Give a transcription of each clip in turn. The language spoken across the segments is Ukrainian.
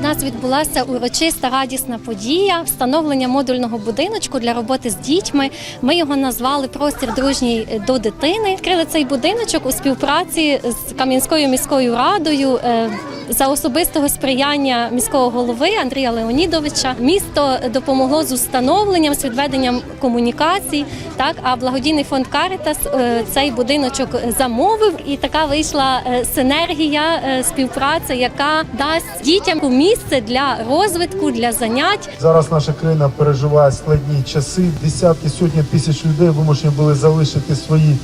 У нас відбулася урочиста радісна подія встановлення модульного будиночку для роботи з дітьми. Ми його назвали Простір дружній до дитини. Відкрили цей будиночок у співпраці з Кам'янською міською радою. е, За особистого сприяння міського голови Андрія Леонідовича місто допомогло з установленням, з відведенням комунікацій. Так, а благодійний фонд Карітас е, цей будиночок замовив, і така вийшла е, синергія, співпраця, яка дасть дітям місце для розвитку, для занять. Зараз наша країна переживає складні часи. Десятки сотні тисяч людей вимушені були залишити свої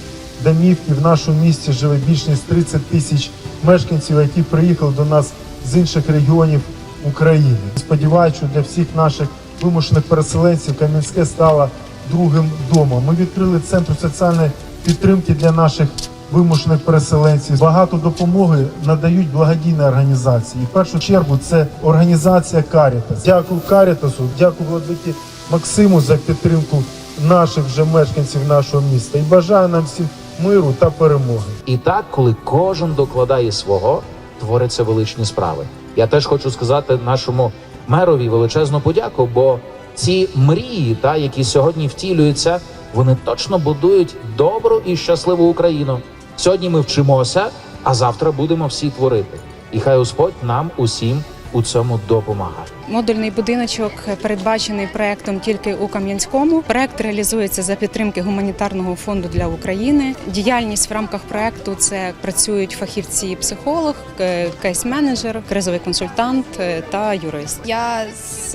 домівки. В нашому місті живе більш ніж 30 тисяч мешканців, які приїхали до нас з інших регіонів України. Сподіваюся, що для всіх наших вимушених переселенців Кам'янське стало другим домом. Ми відкрили центр соціальної підтримки для наших вимушених переселенців. Багато допомоги надають благодійні організації. І в першу чергу це організація Карітас. Дякую Карітасу, дякую владикі Максиму за підтримку наших вже мешканців нашого міста. І бажаю нам всім миру та перемоги. І так, коли кожен докладає свого, творяться величні справи. Я теж хочу сказати нашому мерові величезну подяку, бо ці мрії, та які сьогодні втілюються, вони точно будують добру і щасливу Україну. Сьогодні ми вчимося, а завтра будемо всі творити. І хай Господь нам усім у цьому допомагає. Модульний будиночок передбачений проектом тільки у Кам'янському. Проект реалізується за підтримки гуманітарного фонду для України. Діяльність в рамках проекту це працюють фахівці, психолог, е, кейс-менеджер, кризовий консультант е, та юрист. Я з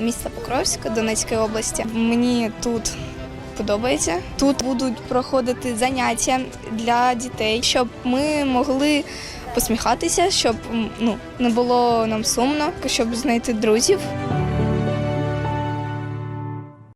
міста Покровська Донецької області. Мені тут подобається. Тут будуть проходити заняття для дітей, щоб ми могли посміхатися, щоб ну не було нам сумно, щоб знайти друзів.